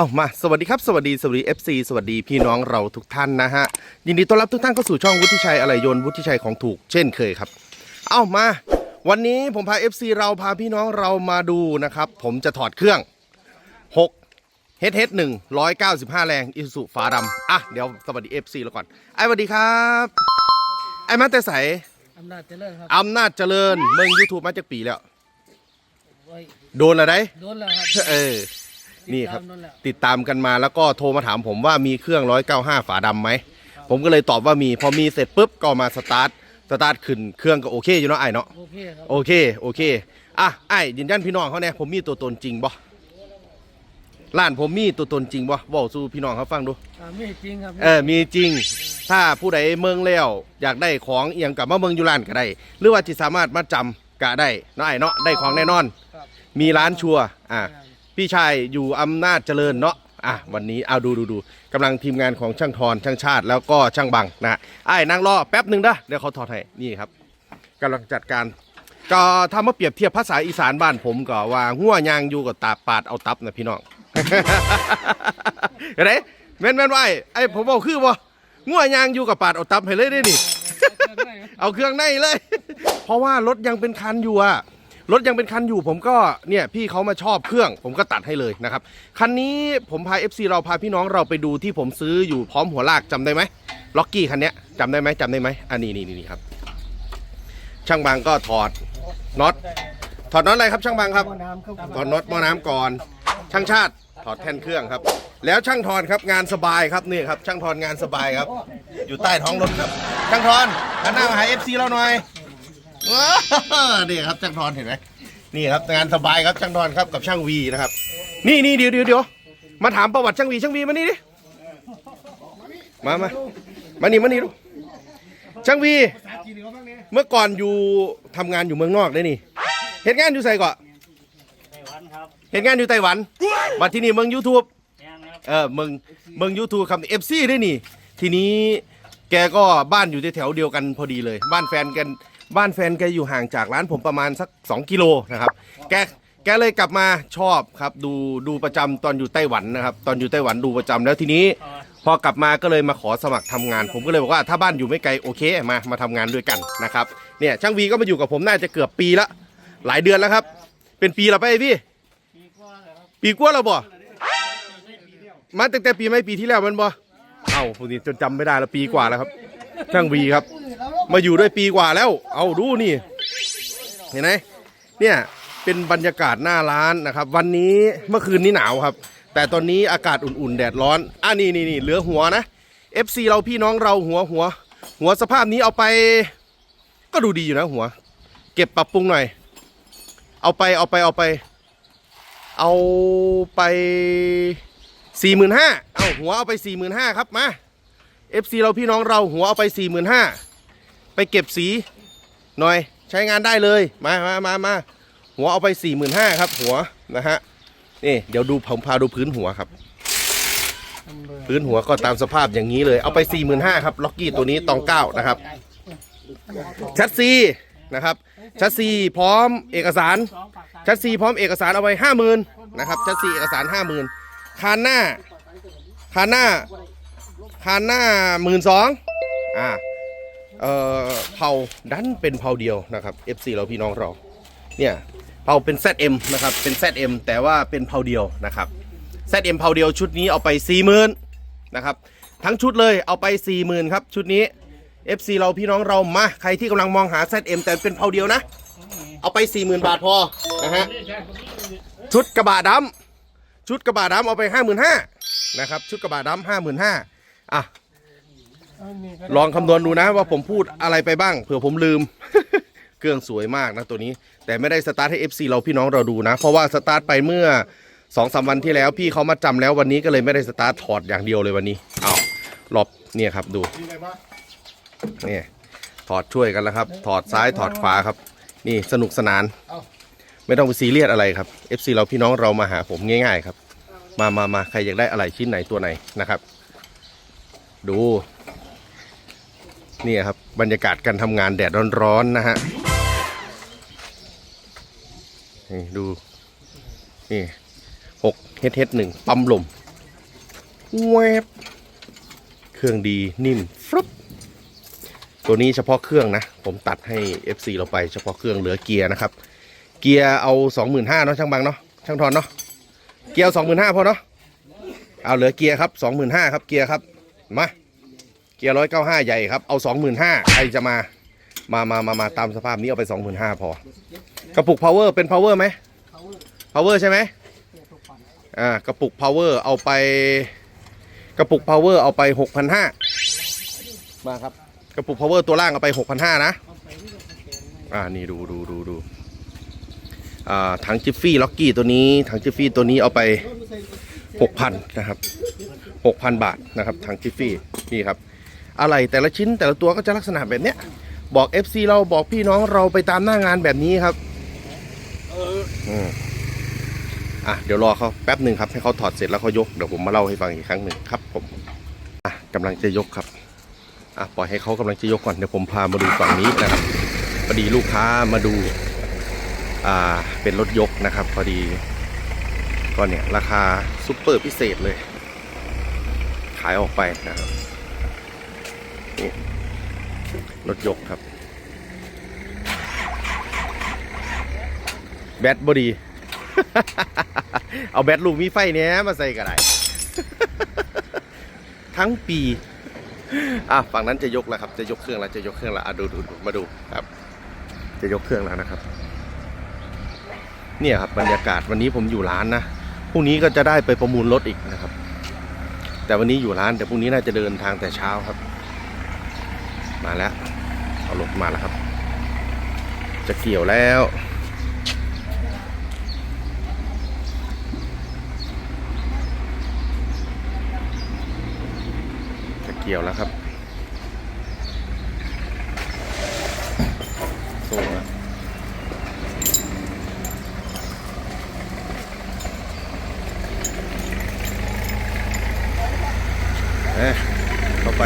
เอามาสวัสดีครับ สวัสดีสวัสดี FC สวัสดีพี่น้องเราทุกท่านนะฮะ ยินดีต้อนรับทุกท่านเข้าสู่ช่องวุฒิชัยอะไรยนต์วุฒิชัยของถูกเช่นเคยครับ เอามา วันนี้ผมพา FC เราพาพี่น้องเรามาดูนะครับ ผมจะถอดเครื่อง6 h h 1 195แรงอิสุฝาดำอะเดี๋ยวสวัสดี FC แล้วก่อนไอ้สวัสดีครับ ไอ้มาแต่ใสอำนาจเจริญครับอำนาจเจริญเมือง YouTube มาจากปีแล้วโอ้ยโดนอะไรโดนแล้วครับเออ นี่ครับติดตามโดนแล้วติดตามกันมาแล้วก็โทรมาถามผมว่ามีเครื่อง 195 ฝาดำไหม ผมก็เลยตอบว่ามี พอมีเสร็จปุ๊บก็มาสตาร์ท สตาร์ทขึ้นเครื่องก็โอเคอยู่เนาะไอ้เนาะ โอเคครับ โอเค โอเค อะไอ้ยืนยันพี่น้องเขาเนี่ยผมมีตัวตนจริงบ่ร้านผมมีตัวตนจริงบ่บอกสู่พี่น้องเขาฟังดู อ่าไม่จริงครับเออ มีจริง ถ้าผู้ใดเมืองแล้ว อยากได้ของเอียงกลับมาเมืองอยูร้านก็ได้ หรือว่าที่สามารถมาจำก็ได้เนาะไอ้เนาะ ได้ของแน่นอน ครับมีร้านชัวร์อะ พี่ชายอยู่อำนาจเจริญเนาะอะวันนี้เอาดูดูดูกำลังทีมงานของช่างทอนช่างชาติ แล้วก็ช่างบังนะไอ้นั่งรอแป๊บหนึ่งนะเดี๋ยวเขาถอดให้นี่ครับกำลังจัดการ ก็ถ้ามาเปรียบเทียบภาษาอีสานบ้านผมก็ว่าหัวยางอยู่กับตาปาดเอาตับนะพี่น้องเห็นไหมแม่นแม่นวาไอ้ไอ้ผมบอกคือบ่งัวยางอยู่กับปาดเอาตับให้เลยได้นี่ เอาเครื่องในเลย เพราะว่ารถยังเป็นคันอยู่อะ รถยังเป็นคันอยู่ผมก็เนี่ยพี่เขามาชอบเครื่อง ผมก็ตัดให้เลยนะครับคันนี้ผมพา FC เราพาพี่น้องเราไปดูที่ผมซื้ออยู่พร้อมหัวลากจำได้ไหมล็อกกี้คันนี้จำได้ไหมจำได้ไหมอันนี้นี่นี่ครับช่างบางก็ถอดน็อตถอดน็อตอะไรครับช่างบางครับถอดน็อตหม้อน้ำก่อน ช่างชาติถอดแท่นเครื่องครับ แล้วช่างทอนครับงานสบายครับนี่ครับ ช่างทอนงานสบายครับ อยู่ใต้ท้องรถครับ ช่างทอนหันหน้ามาหาเอฟซีเราหน่อย ว้าวนี่ครับช่างทอนเห็นไหมนี่ครับงานสบายครับช่างทอนครับกับช่างวีนะครับ นี่นี่เดี๋ยวเดี๋ยวเดี๋ยวมาถามประวัติช่างวีช่างวีมานี่ดิมามามานี่มานี่ดูช่างวี เมื่อก่อนอยู่ทำงานอยู่เมืองนอกได้นี่เหตุงานอยู่ใส่ก่อนไต้หวันครับเหตุงานอยู่ไต้หวันมาที่นี่เมือง YouTube แม่นครับเออเมืองเมือง YouTube คำเอฟซีด้วยนี่ ทีนี้แกก็บ้านอยู่แถวๆเดียวกันพอดีเลย บ้านแฟนกัน บ้านแฟนแกอยู่ห่างจากร้านผมประมาณสัก 2 กิโลนะครับแกแกเลยกลับมาชอบครับดูดูประจำตอนอยู่ไต้หวันนะครับ ตอนอยู่ไต้หวันดูประจำแล้วทีนี้ พอกลับมาก็เลยมาขอสมัครทำงาน ผมก็เลยบอกว่าถ้าบ้านอยู่ไม่ไกลโอเคมามาทำงานด้วยกันนะครับเนี่ยช่างวีก็มาอยู่กับผมน่าจะเกือบปีละ หลายเดือนแล้วครับ เป็นปีแล้วไปพี่ปีกว่าแล้วครับปีกว่าแล้วบ่มาตั้งแต่ปีไม่ปีที่แล้วมันบ่เอ้าผมนี่จนจำไม่ได้แล้วปีกว่าแล้วครับ ช่างวีครับ มาอยู่ด้วยปีกว่าแล้ว เอาดูนี่ เห็นไหมเนี่ยเป็นบรรยากาศหน้าร้านนะครับ วันนี้เมื่อคืนนี้หนาวครับ แต่ตอนนี้อากาศอุ่นๆ แดดร้อนอะนี่นี่นี่เหลือหัวนะ FC เราพี่น้องเราหัวหัว หัวสภาพนี้เอาไป ก็ดูดีอยู่นะหัว เก็บปรับปรุงหน่อย เอาไปเอาไปเอาไป เอาไปสี่หมื่นห้าเอาหัวเอาไปสี่หมื่นห้าครับมา FC เราพี่น้องเราหัวเอาไปสี่หมื่นห้า เก็บสีหน่อยใช้งานได้เลยมามามามาหัวเอาไปสี่หมื่นห้าครับ หัวนะฮะนี่เดี๋ยวดูผมพาดูพื้นหัวครับ พื้นหัวก็ตามสภาพอย่างนี้เลย เอาไปสี่หมื่นห้าครับล็อกกี้ตัวนี้ตองเก้านะครับ ชัดซีนะครับ ชัดซีพร้อมเอกสาร ชัดซีพร้อมเอกสารเอาไว้ห้าหมื่นนะครับ ชัดซีเอกสารห้าหมื่นคานหน้าคานหน้าคานหน้าหมื่นสองอ่า เอ่อเผาดันเป็นเผาเดียวนะครับ FC เราพี่น้องเรา เนี่ยเผาเป็น ZM นะครับ เป็น ZM แต่ว่าเป็นเผาเดียวนะครับ ZM เผาเดียวชุดนี้เอาไปสี่หมื่นนะครับ ทั้งชุดเลยเอาไปสี่หมื่นครับชุดนี้ FC เราพี่น้องเรามาใครที่กำลังมองหา ZM แต่เป็นเผาเดียวนะ เอาไป 40,000 บาทพอนะฮะชุดกระบะดำชุดกระบะดำเอาไป 55,000นะครับชุดกระบะดำ55,000อะ ลองคำนวณดูนะว่าผมพูดอะไรไปบ้างเผื่อผมลืม เครื่องสวยมากนะตัวนี้ แต่ไม่ได้สตาร์ทให้ FC เราพี่น้องเราดูนะ เพราะว่าสตาร์ทไปเมื่อ2อสวันที่แล้ว พี่เขามาจำแล้ววันนี้ก็เลยไม่ได้สตาร์ทถอดอย่างเดียวเลยวันนี้เอารอบเนี่ยครับดูเนี่ยถอดช่วยกันแล้วครับ ถอดซ้ายถอดขวาครับ นี่สนุกสนาน ไม่ต้องไปซีเรียสอะไรครับ FC เราพี่น้องเรามาหาผมง่าย ๆ ครับ มามามาใครอยากได้อะไรชิ้นไหนตัวไหนนะครับ ดู นี่ครับบรรยากาศการทำงานแดดร้อนๆนะฮะนี่ดู นี่หกเฮดเฮดหนึ่งปั๊มลมแวบเครื่องดีนิ่มฟรุบตัวนี้เฉพาะเครื่องนะ ผมตัดให้ FC เราไปเฉพาะเครื่องเหลือเกียร์นะครับ เกียร์เอา 25,000เนาะช่างบังเนาะช่างทอนเนาะเกียร์25,000พอเนาะเอาเหลือเกียร์ครับ 25,000ครับเกียร์ครับมา เกียร์195ใหญ่ครับ เอา25,000ใครจะมา มามามามาตามสภาพนี้เอาไป25,000พอ กระปุก power เป็น power ไหม power ใช่ไหมอ่ากระปุก power เอาไป กระปุก power เอาไป6,500มาครับ กระปุก power ตัวล่างเอาไป6,500นะ อ่า นี่ดูดูดูดูอ่าถังจิฟฟี่ล็อกกี้ตัวนี้ ถังจิฟฟี่ตัวนี้เอาไป6,000นะครับ6,000บาทนะครับถังจิฟฟี่นี่ครับ อะไรแต่ละชิ้นแต่ละตัวก็จะลักษณะแบบเนี้ยบอก FC เราบอกพี่น้องเราไปตามหน้างานแบบนี้ครับอืมอะเดี๋ยวรอเขาแป๊บหนึ่งครับให้เขาถอดเสร็จแล้วเขายกเดี๋ยวผมมาเล่าให้ฟังอีกครั้งหนึ่งครับผมอะกำลังจะยกครับอะปล่อยให้เขากำลังจะยกก่อนเดี๋ยวผมพามาดูฝั่งนี้นะครับพอดีลูกค้ามาดูอ่าเป็นรถยกนะครับ พอดีก็เนี่ยราคาซุปเปอร์พิเศษเลย ขายออกไปนะครับ นี่รถยกครับ แบตบอดี เอาแบตลูกมีไฟเนี้ยมาใส่กันได้ ทั้งปี อะฝั่งนั้นจะยกแล้วครับ จะยกเครื่องแล้วจะยกเครื่องแล้วอะดูดูมาดูครับ จะยกเครื่องแล้วนะครับ เนี่ยครับบรรยากาศวันนี้ผมอยู่ร้านนะพรุ่งนี้ก็จะได้ไปประมูลรถอีกนะครับ แต่วันนี้อยู่ร้านแต่พรุ่งนี้น่าจะเดินทางแต่เช้าครับ มาแล้วเอารถมาแล้วครับ จะเกี่ยวแล้วจะเกี่ยวแล้วครับโซ่แล้วเอ๊ะเข้าไป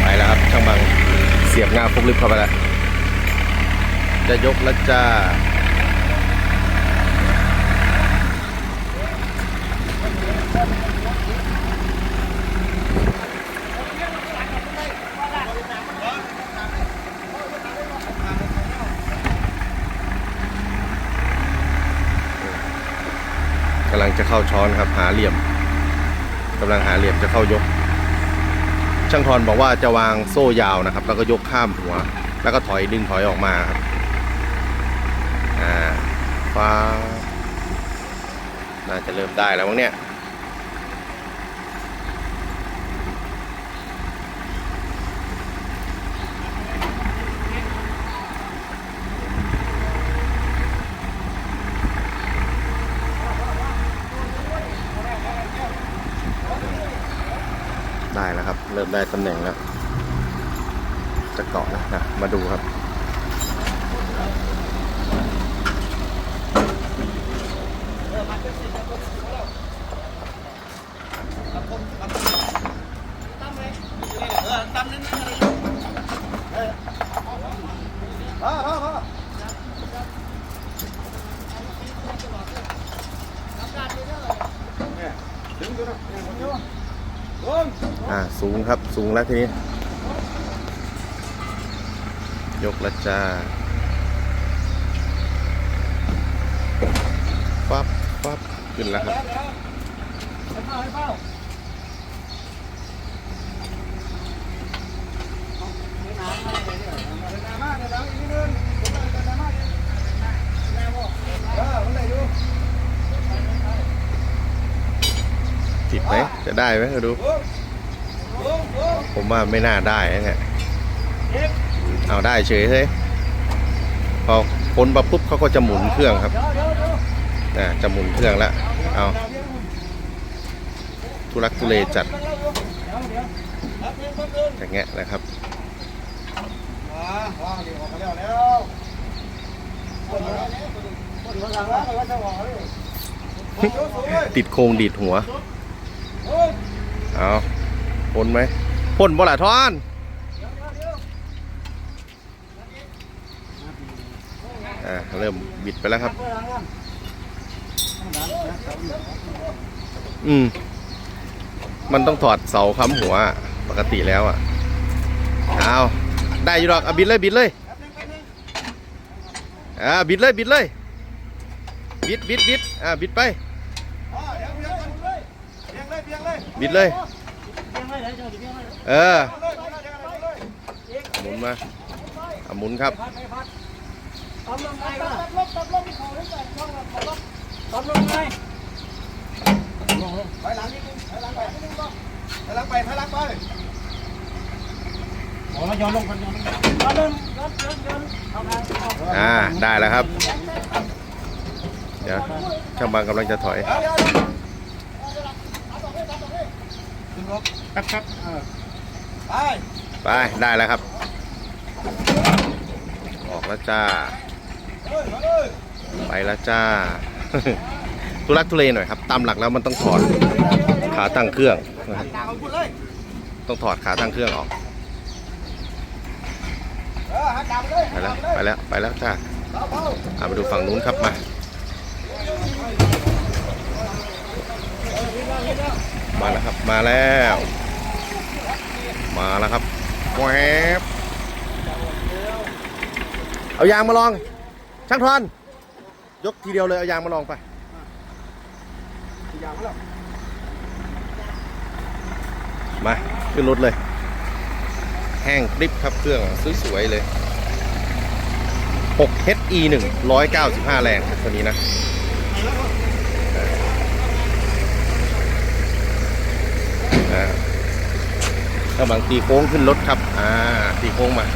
ไปแล้วครับ ช่างบัง เสียบงาฟุกลิฟต์เข้าไปแล้ว จะยกแล้วจ้ากำลังจะเข้าช้อนครับ หาเหลี่ยมกำลังหาเหลี่ยมจะเข้ายก ช่างทอนบอกว่าจะวางโซ่ยาวนะครับ แล้วก็ยกข้ามหัว แล้วก็ถอยดึงถอยออกมาครับอ่าฟ้าน่าจะเริ่มได้แล้วมั้งเนี่ย ได้แล้วครับ เริ่มได้ตำแหน่งแล้วจะเกาะแล้วนะ มาดูครับ สูงครับสูงแล้วทีนี้ ยกล้วจ้าปั๊บปั๊บขึ้นแล้วครับติดไหมจะได้ไหมดู ผมว่าไม่น่าได้นะเนี่ยเอาได้เฉยเลยพอพ้นมาปุ๊บเขาก็จะหมุนเครื่องครับอ่าจะหมุนเครื่องแล้วเอาทุรักทุเลจัดอย่างเงี้ยนะครับติดโครงดีดหัว เอาพ่นไหม พ่นบ่ละทอนอ่าเริ่มบิดไปแล้วครับ อืม มันต้องถอดเสาค้ำหัวปกติแล้วอะเอาได้อยู่ดอกอบิดเลยบิดเลยอ่าบิดเลยบิดเลย บิดบิดบิดอ่าบิดไปบิดเลย เจ้าดิยังไม่ได้เออหมุนมาอะหมุนครับตบลงไงก็ตบลงตบลงเขาได้ก่อนช่องตบลงตบลงไงลงลงถอยหลังนิดนึงถอยหลังไปถอยหลังไปถอยหลังไปโอ้ยย้อนลงกันย้อนลงย้อนลงย้อนย้อนย้อนเอาไปอ่าได้แล้วครับ เดี๋ยวช่างบางกำลังจะถอยเดี๋ยวเดี๋ยว ขึ้นรถแป๊บแป๊บเออไปไปได้แล้วครับ ออกแล้วจ้า เฮ้ยมาเลยไปแล้วจ้า ทุลักทุเลหน่อยครับ ตามหลักแล้วมันต้องถอดขาตั้งเครื่องนะครับกลางเอาพูดเลยต้องถอดขาตั้งเครื่องออก เออหากลางไปเลยไปแล้ว ไปแล้ว ไปแล้วจ้าเบาเบาเอามาดูฝั่งนู้นครับมา มาแล้วครับ มาแล้ว มาแล้วครับแวบเอายางมาลอง ช่างทอน ยกทีเดียวเลย เอายางมาลองไปอย่างนั้นหรอมาขึ้นรถเลย แห้งกริบครับเครื่องสวยๆเลย 6 HE 1 195 แรงตัวนี้นะ กำลังตีโค้งขึ้นรถครับ อ่า ตีโค้งมา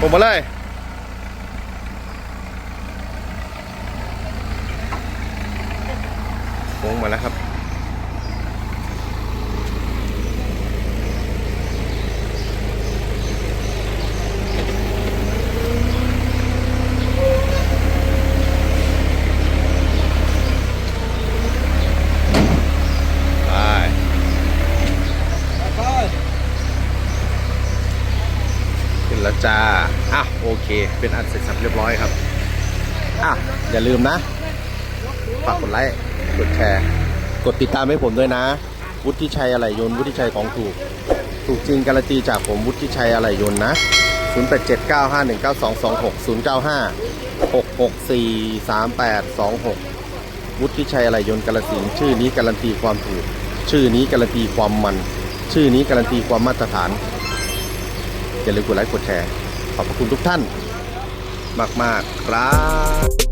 ลงมาเลยโค้งมาแล้วครับ ไป ไป ขึ้น แล้วจ้า อะโอเค เป็นอันเสร็จสับเรียบร้อยครับ อะอย่าลืมนะ ฝากกดไลค์ กดแชร์ กดติดตามให้ผมด้วยนะ วุฒิชัยอะไรยนวุฒิชัยของถูก ถูกจริงการันตีจากผมวุฒิชัยอะไรยนต์นะ 0879519226 095-664-3826วุฒิชัยอะไรยนกาลสินธุ์ชื่อนี้การันตีความถูก ชื่อนี้การันตีความมัน ชื่อนี้การันตีความมาตรฐาน อย่าลืมกดไลค์กดแชร์ ขอบพระคุณทุกท่าน มาก ๆ ครับ